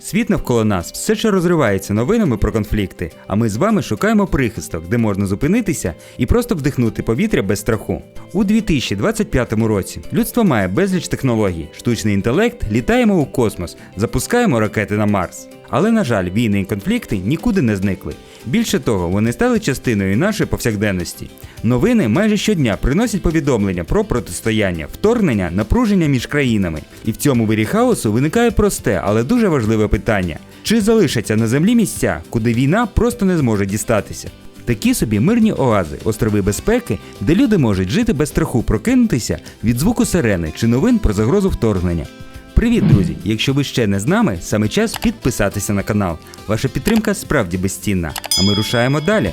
Світ навколо нас все ще розривається новинами про конфлікти, а ми з вами шукаємо прихисток, де можна зупинитися і просто вдихнути повітря без страху. У 2025 році людство має безліч технологій, штучний інтелект, літаємо у космос, запускаємо ракети на Марс. Але, на жаль, війни і конфлікти нікуди не зникли. Більше того, вони стали частиною нашої повсякденності. Новини майже щодня приносять повідомлення про протистояння, вторгнення, напруження між країнами. І в цьому вирі хаосу виникає просте, але дуже важливе питання: чи залишаться на землі місця, куди війна просто не зможе дістатися? Такі собі мирні оази, острови безпеки, де люди можуть жити без страху прокинутися від звуку сирени чи новин про загрозу вторгнення. Привіт, друзі! Якщо ви ще не з нами, саме час підписатися на канал. Ваша підтримка справді безцінна. А ми рушаємо далі.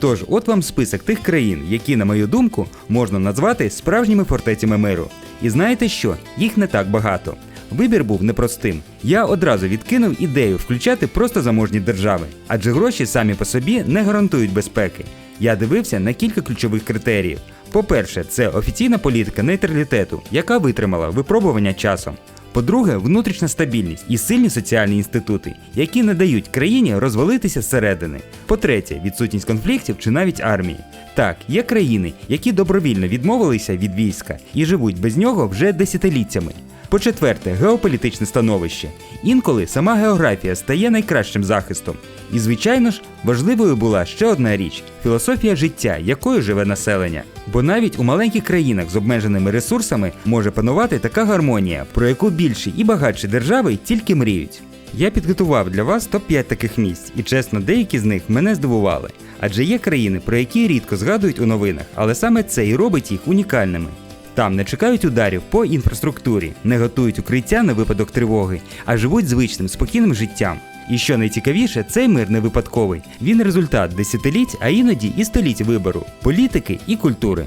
Тож, от вам список тих країн, які, на мою думку, можна назвати справжніми фортецями миру. І знаєте що? Їх не так багато. Вибір був непростим. Я одразу відкинув ідею включати просто заможні держави, адже гроші самі по собі не гарантують безпеки. Я дивився на кілька ключових критеріїв. По-перше, це офіційна політика нейтралітету, яка витримала випробування часом. По-друге, внутрішня стабільність і сильні соціальні інститути, які не дають країні розвалитися зсередини. По-третє, відсутність конфліктів чи навіть армії. Так, є країни, які добровільно відмовилися від війська і живуть без нього вже десятиліттями. По-четверте, геополітичне становище. Інколи сама географія стає найкращим захистом. І, звичайно ж, важливою була ще одна річ філософія життя, якою живе населення. Бо навіть у маленьких країнах з обмеженими ресурсами може панувати така гармонія, про яку більші і багатші держави тільки мріють. Я підготував для вас топ-5 таких місць, і чесно, деякі з них мене здивували. Адже є країни, про які рідко згадують у новинах, але саме це і робить їх унікальними. Там не чекають ударів по інфраструктурі, не готують укриття на випадок тривоги, а живуть звичним, спокійним життям. І що найцікавіше, цей мир не випадковий. Він результат десятиліть, а іноді і століть вибору, політики і культури.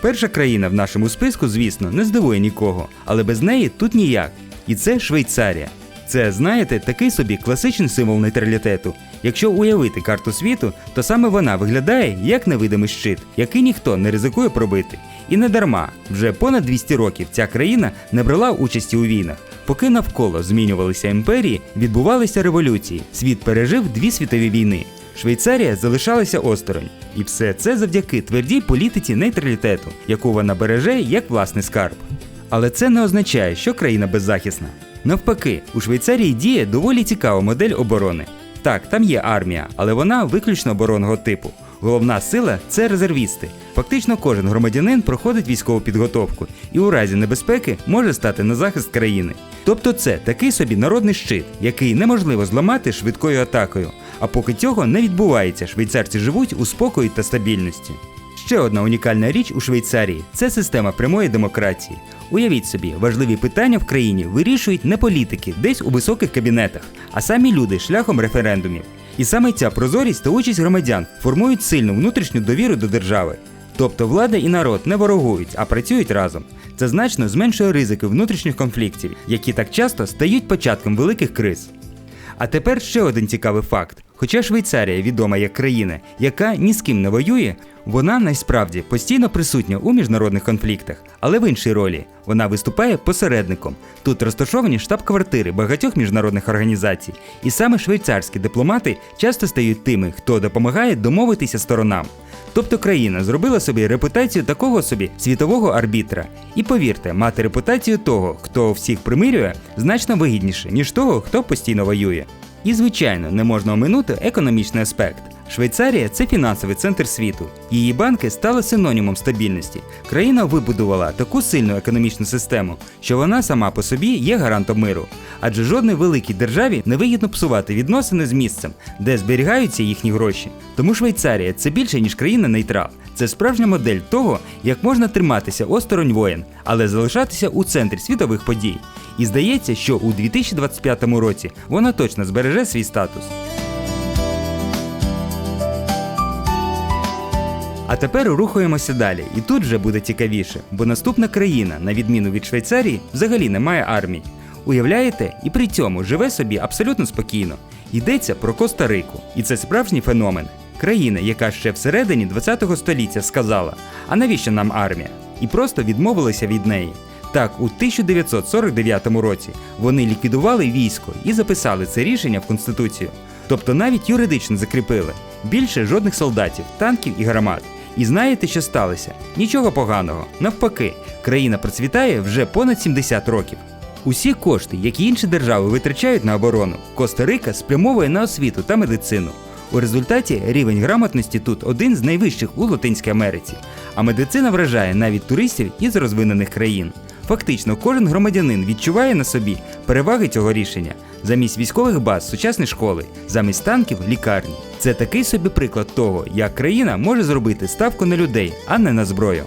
Перша країна в нашому списку, звісно, не здивує нікого, але без неї тут ніяк. І це Швейцарія. Це, знаєте, такий собі класичний символ нейтралітету. Якщо уявити карту світу, то саме вона виглядає як невидимий щит, який ніхто не ризикує пробити. І не дарма, вже понад 200 років ця країна не брала участі у війнах. Поки навколо змінювалися імперії, відбувалися революції. Світ пережив дві світові війни. Швейцарія залишалася осторонь. І все це завдяки твердій політиці нейтралітету, яку вона береже як власний скарб. Але це не означає, що країна беззахисна. Навпаки, у Швейцарії діє доволі цікава модель оборони. Так, там є армія, але вона виключно оборонного типу. Головна сила це резервісти. Фактично кожен громадянин проходить військову підготовку і у разі небезпеки може стати на захист країни. Тобто це такий собі народний щит, який неможливо зламати швидкою атакою. А поки цього не відбувається, швейцарці живуть у спокої та стабільності. Ще одна унікальна річ у Швейцарії це система прямої демократії. Уявіть собі, важливі питання в країні вирішують не політики десь у високих кабінетах, а самі люди шляхом референдумів. І саме ця прозорість та участь громадян формують сильну внутрішню довіру до держави. Тобто влада і народ не ворогують, а працюють разом. Це значно зменшує ризики внутрішніх конфліктів, які так часто стають початком великих криз. А тепер ще один цікавий факт. Хоча Швейцарія відома як країна, яка ні з ким не воює, вона насправді постійно присутня у міжнародних конфліктах, але в іншій ролі вона виступає посередником. Тут розташовані штаб-квартири багатьох міжнародних організацій, і саме швейцарські дипломати часто стають тими, хто допомагає домовитися сторонам. Тобто країна зробила собі репутацію такого собі світового арбітра. І повірте, мати репутацію того, хто всіх примирює, значно вигідніше, ніж того, хто постійно воює. І, звичайно, не можна оминути економічний аспект. Швейцарія це фінансовий центр світу. Її банки стали синонімом стабільності. Країна вибудувала таку сильну економічну систему, що вона сама по собі є гарантом миру. Адже жодній великій державі не вигідно псувати відносини з місцем, де зберігаються їхні гроші. Тому Швейцарія це більше ніж країна-нейтрал. Це справжня модель того, як можна триматися осторонь воєн, але залишатися у центрі світових подій. І здається, що у 2025 році вона точно збереже свій статус. А тепер рухаємося далі, і тут вже буде цікавіше, бо наступна країна, на відміну від Швейцарії, взагалі не має армії. Уявляєте, і при цьому живе собі абсолютно спокійно. Йдеться про Коста-Рику, і це справжній феномен. країна, яка ще всередині ХХ століття сказала: а навіщо нам армія? І просто відмовилася від неї. Так, у 1949 році вони ліквідували військо і записали це рішення в Конституцію. Тобто навіть юридично закріпили більше жодних солдатів, танків і гармат. І знаєте, що сталося? Нічого поганого. Навпаки, країна процвітає вже понад 70 років. Усі кошти, які інші держави витрачають на оборону, Коста-Рика спрямовує на освіту та медицину. У результаті рівень грамотності тут один з найвищих у Латинській Америці, а медицина вражає навіть туристів із розвинених країн. Фактично, кожен громадянин відчуває на собі переваги цього рішення. Замість військових баз сучасні школи, замість танків лікарні. Це такий собі приклад того, як країна може зробити ставку на людей, а не на зброю.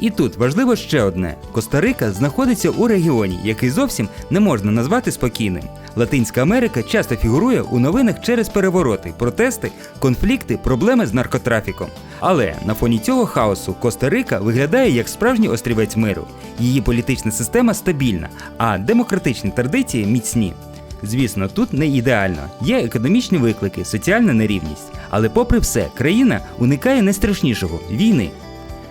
І тут важливо ще одне: Коста-Рика знаходиться у регіоні, який зовсім не можна назвати спокійним. Латинська Америка часто фігурує у новинах через перевороти, протести, конфлікти, проблеми з наркотрафіком. Але на фоні цього хаосу Коста-Рика виглядає як справжній острівець миру. Її політична система стабільна, а демократичні традиції міцні. Звісно, тут не ідеально. Є економічні виклики, соціальна нерівність. Але, попри все, країна уникає найстрашнішого війни.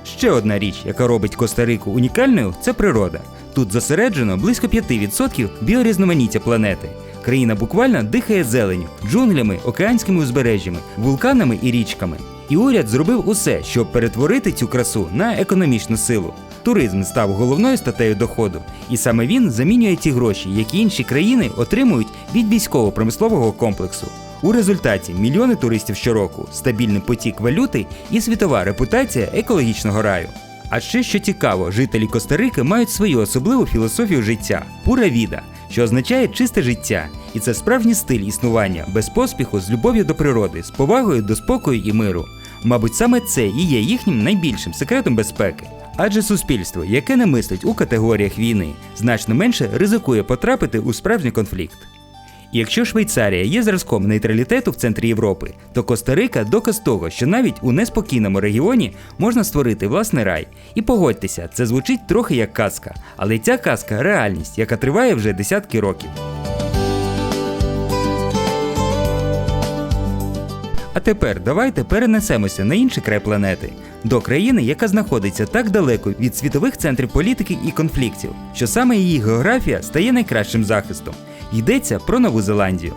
Ще одна річ, яка робить Коста-Рику унікальною, це природа. Тут зосереджено близько 5% біорізноманіття планети. Країна буквально дихає зеленю, джунглями, океанськими узбережжями, вулканами і річками. І уряд зробив усе, щоб перетворити цю красу на економічну силу. Туризм став головною статтею доходу, і саме він замінює ті гроші, які інші країни отримують від військово-промислового комплексу. У результаті мільйони туристів щороку, стабільний потік валюти і світова репутація екологічного раю. А ще що цікаво, жителі Коста-Рики мають свою особливу філософію життя пура віда, що означає чисте життя, і це справжній стиль існування без поспіху, з любов'ю до природи, з повагою до спокою і миру. Мабуть, саме це і є їхнім найбільшим секретом безпеки. Адже суспільство, яке не мислить у категоріях війни, значно менше ризикує потрапити у справжній конфлікт. Якщо Швейцарія є зразком нейтралітету в центрі Європи, то Коста-Рика доказ того, що навіть у неспокійному регіоні можна створити власний рай. І погодьтеся, це звучить трохи як казка, але ця казка реальність, яка триває вже десятки років. А тепер давайте перенесемося на інший край планети, до країни, яка знаходиться так далеко від світових центрів політики і конфліктів, що саме її географія стає найкращим захистом. Йдеться про Нову Зеландію.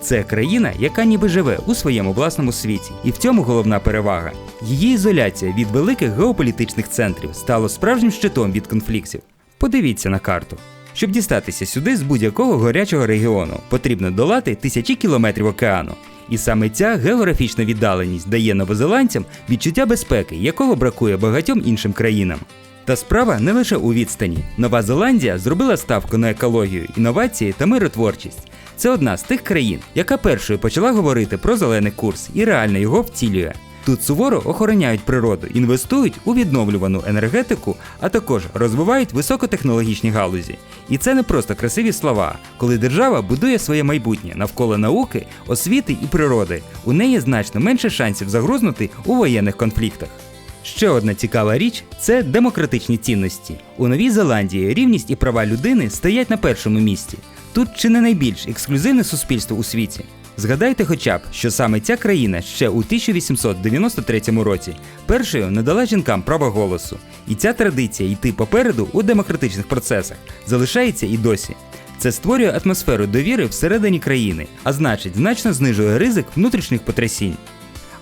Це країна, яка ніби живе у своєму власному світі, і в цьому головна перевага. Її ізоляція від великих геополітичних центрів стало справжнім щитом від конфліктів. Подивіться на карту. Щоб дістатися сюди з будь-якого гарячого регіону, потрібно долати тисячі кілометрів океану. І саме ця географічна віддаленість дає новозеландцям відчуття безпеки, якого бракує багатьом іншим країнам. Та справа не лише у відстані. Нова Зеландія зробила ставку на екологію, інновації та миротворчість. Це одна з тих країн, яка першою почала говорити про зелений курс і реально його втілює. Тут суворо охороняють природу, інвестують у відновлювану енергетику, а також розвивають високотехнологічні галузі. І це не просто красиві слова. Коли держава будує своє майбутнє навколо науки, освіти і природи, у неї значно менше шансів загрузнути у воєнних конфліктах. Ще одна цікава річ це демократичні цінності. У Новій Зеландії рівність і права людини стоять на першому місці. Тут чи не найбільш ексклюзивне суспільство у світі. Згадайте хоча б, що саме ця країна ще у 1893 році першою надала жінкам право голосу, і ця традиція йти попереду у демократичних процесах залишається і досі. Це створює атмосферу довіри всередині країни, а значить, значно знижує ризик внутрішніх потрясінь.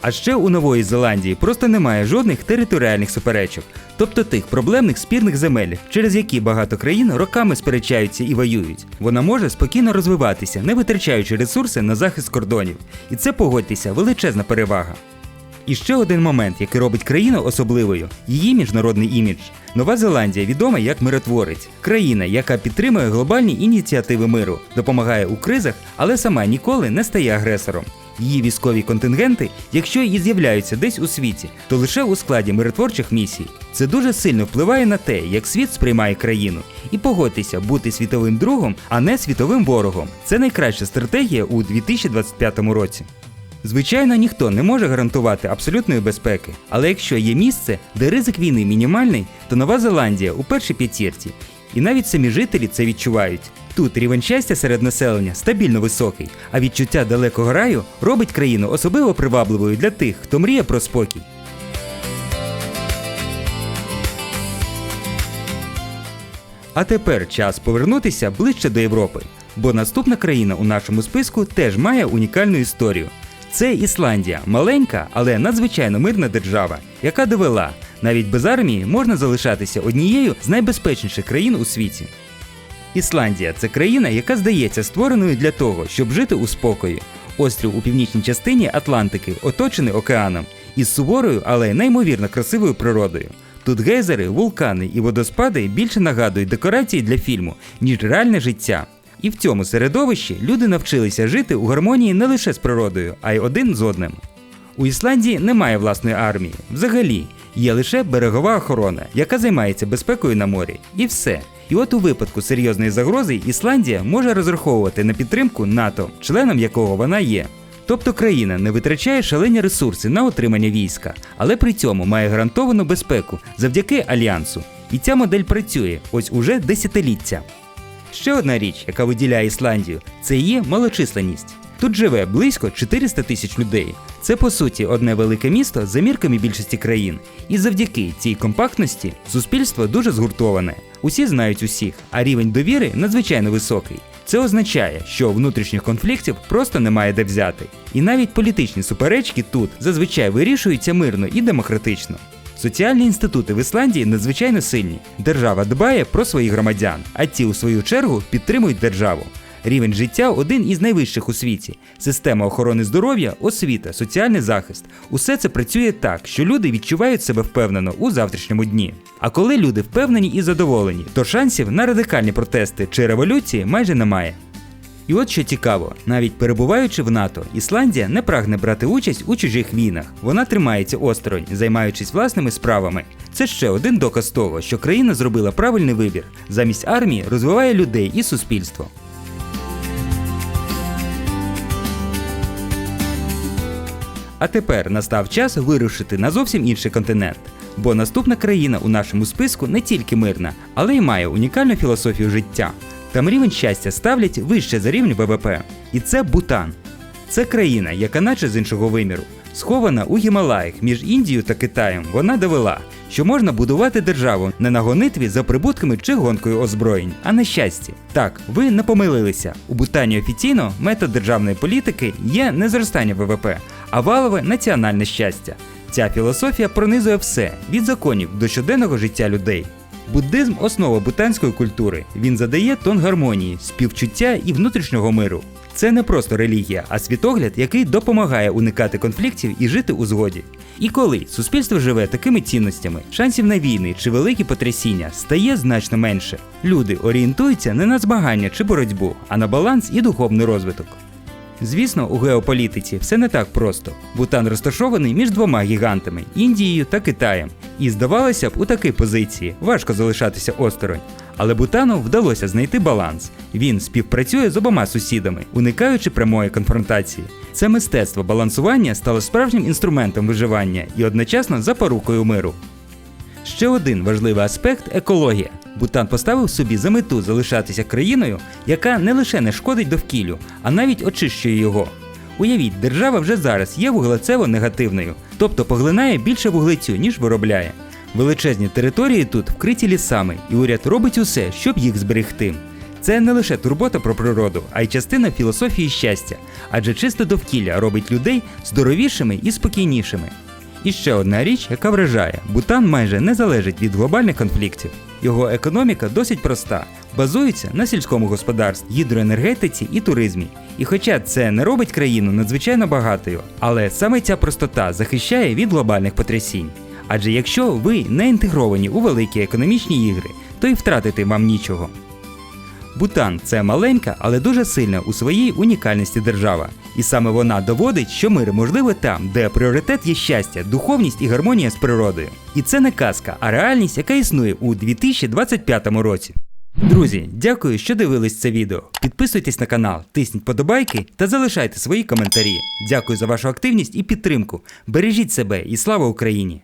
А ще у Нової Зеландії просто немає жодних територіальних суперечок, тобто тих проблемних спірних земель, через які багато країн роками сперечаються і воюють. Вона може спокійно розвиватися, не витрачаючи ресурси на захист кордонів. І це погодьтеся, величезна перевага. І ще один момент, який робить країну особливою її міжнародний імідж. Нова Зеландія відома як миротворець, країна, яка підтримує глобальні ініціативи миру, допомагає у кризах, але сама ніколи не стає агресором. Її військові контингенти, якщо і з'являються десь у світі, то лише у складі миротворчих місій. Це дуже сильно впливає на те, як світ сприймає країну. І погодьтеся, бути світовим другом, а не світовим ворогом. Це найкраща стратегія у 2025 році. Звичайно, ніхто не може гарантувати абсолютної безпеки, але якщо є місце, де ризик війни мінімальний, то Нова Зеландія у першій п'ятірці. І навіть самі жителі це відчувають. Тут рівень щастя серед населення стабільно високий, а відчуття далекого раю робить країну особливо привабливою для тих, хто мріє про спокій. А тепер час повернутися ближче до Європи, бо наступна країна у нашому списку теж має унікальну історію. Це Ісландія, маленька, але надзвичайно мирна держава, яка довела, навіть без армії можна залишатися однією з найбезпечніших країн у світі. Ісландія це країна, яка здається створеною для того, щоб жити у спокої. Острів у північній частині Атлантики оточений океаном із суворою, але неймовірно красивою природою. Тут гейзери, вулкани і водоспади більше нагадують декорації для фільму, ніж реальне життя. І в цьому середовищі люди навчилися жити у гармонії не лише з природою, а й один з одним. У Ісландії немає власної армії. Взагалі, є лише берегова охорона, яка займається безпекою на морі. І все. І от у випадку серйозної загрози Ісландія може розраховувати на підтримку НАТО, членом якого вона є. Тобто країна не витрачає шалені ресурси на отримання війська, але при цьому має гарантовану безпеку завдяки альянсу. І ця модель працює ось уже десятиліття. Ще одна річ, яка виділяє Ісландію, це її малочисленність. Тут живе близько 400 тисяч людей. Це по суті одне велике місто за мірками більшості країн. І завдяки цій компактності суспільство дуже згуртоване. Усі знають усіх, а рівень довіри надзвичайно високий. Це означає, що внутрішніх конфліктів просто немає де взяти. І навіть політичні суперечки тут зазвичай вирішуються мирно і демократично. Соціальні інститути в Ісландії надзвичайно сильні. Держава дбає про своїх громадян, а ті, у свою чергу, підтримують державу. Рівень життя один із найвищих у світі. Система охорони здоров'я, освіта, соціальний захист. Усе це працює так, що люди відчувають себе впевнено у завтрашньому дні. А коли люди впевнені і задоволені, то шансів на радикальні протести чи революції майже немає. І от що цікаво, навіть перебуваючи в НАТО, Ісландія не прагне брати участь у чужих війнах. Вона тримається осторонь, займаючись власними справами. Це ще один доказ того, що країна зробила правильний вибір. Замість армії розвиває людей і суспільство. А тепер настав час вирушити на зовсім інший континент. Бо наступна країна у нашому списку не тільки мирна, але й має унікальну філософію життя. Там рівень щастя ставлять вище за рівень ВВП. І це Бутан. Це країна, яка наче з іншого виміру. Схована у Гімалаях між Індією та Китаєм, вона довела, що можна будувати державу не на гонитві за прибутками чи гонкою озброєнь, а на щасті. Так, ви не помилилися. У Бутані офіційно метод державної політики є не зростання ВВП, а валове національне щастя. Ця філософія пронизує все від законів до щоденного життя людей. Буддизм основа бутанської культури. Він задає тон гармонії, співчуття і внутрішнього миру. Це не просто релігія, а світогляд, який допомагає уникати конфліктів і жити у згоді. І коли суспільство живе такими цінностями, шансів на війни чи великі потрясіння стає значно менше. Люди орієнтуються не на змагання чи боротьбу, а на баланс і духовний розвиток. Звісно, у геополітиці все не так просто. Бутан розташований між двома гігантами Індією та Китаєм. І здавалося б, у такій позиції важко залишатися осторонь. Але Бутану вдалося знайти баланс. Він співпрацює з обома сусідами, уникаючи прямої конфронтації. Це мистецтво балансування стало справжнім інструментом виживання і одночасно запорукою миру. Ще один важливий аспект екологія. Бутан поставив собі за мету залишатися країною, яка не лише не шкодить довкіллю, а навіть очищує його. Уявіть, держава вже зараз є вуглецево негативною, тобто поглинає більше вуглецю, ніж виробляє. Величезні території тут вкриті лісами, і уряд робить усе, щоб їх зберегти. Це не лише турбота про природу, а й частина філософії щастя, адже чисте довкілля робить людей здоровішими і спокійнішими. І ще одна річ, яка вражає: Бутан майже не залежить від глобальних конфліктів. Його економіка досить проста, базується на сільському господарстві, гідроенергетиці і туризмі. І хоча це не робить країну надзвичайно багатою, але саме ця простота захищає від глобальних потрясінь. Адже якщо ви не інтегровані у великі економічні ігри, то й втратити вам нічого. Бутан це маленька, але дуже сильна у своїй унікальності держава. І саме вона доводить, що мир можливий там, де пріоритет є щастя, духовність і гармонія з природою. І це не казка, а реальність, яка існує у 2025 році. Друзі, дякую, що дивились це відео. Підписуйтесь на канал, тисніть подобайки та залишайте свої коментарі. Дякую за вашу активність і підтримку. Бережіть себе і слава Україні!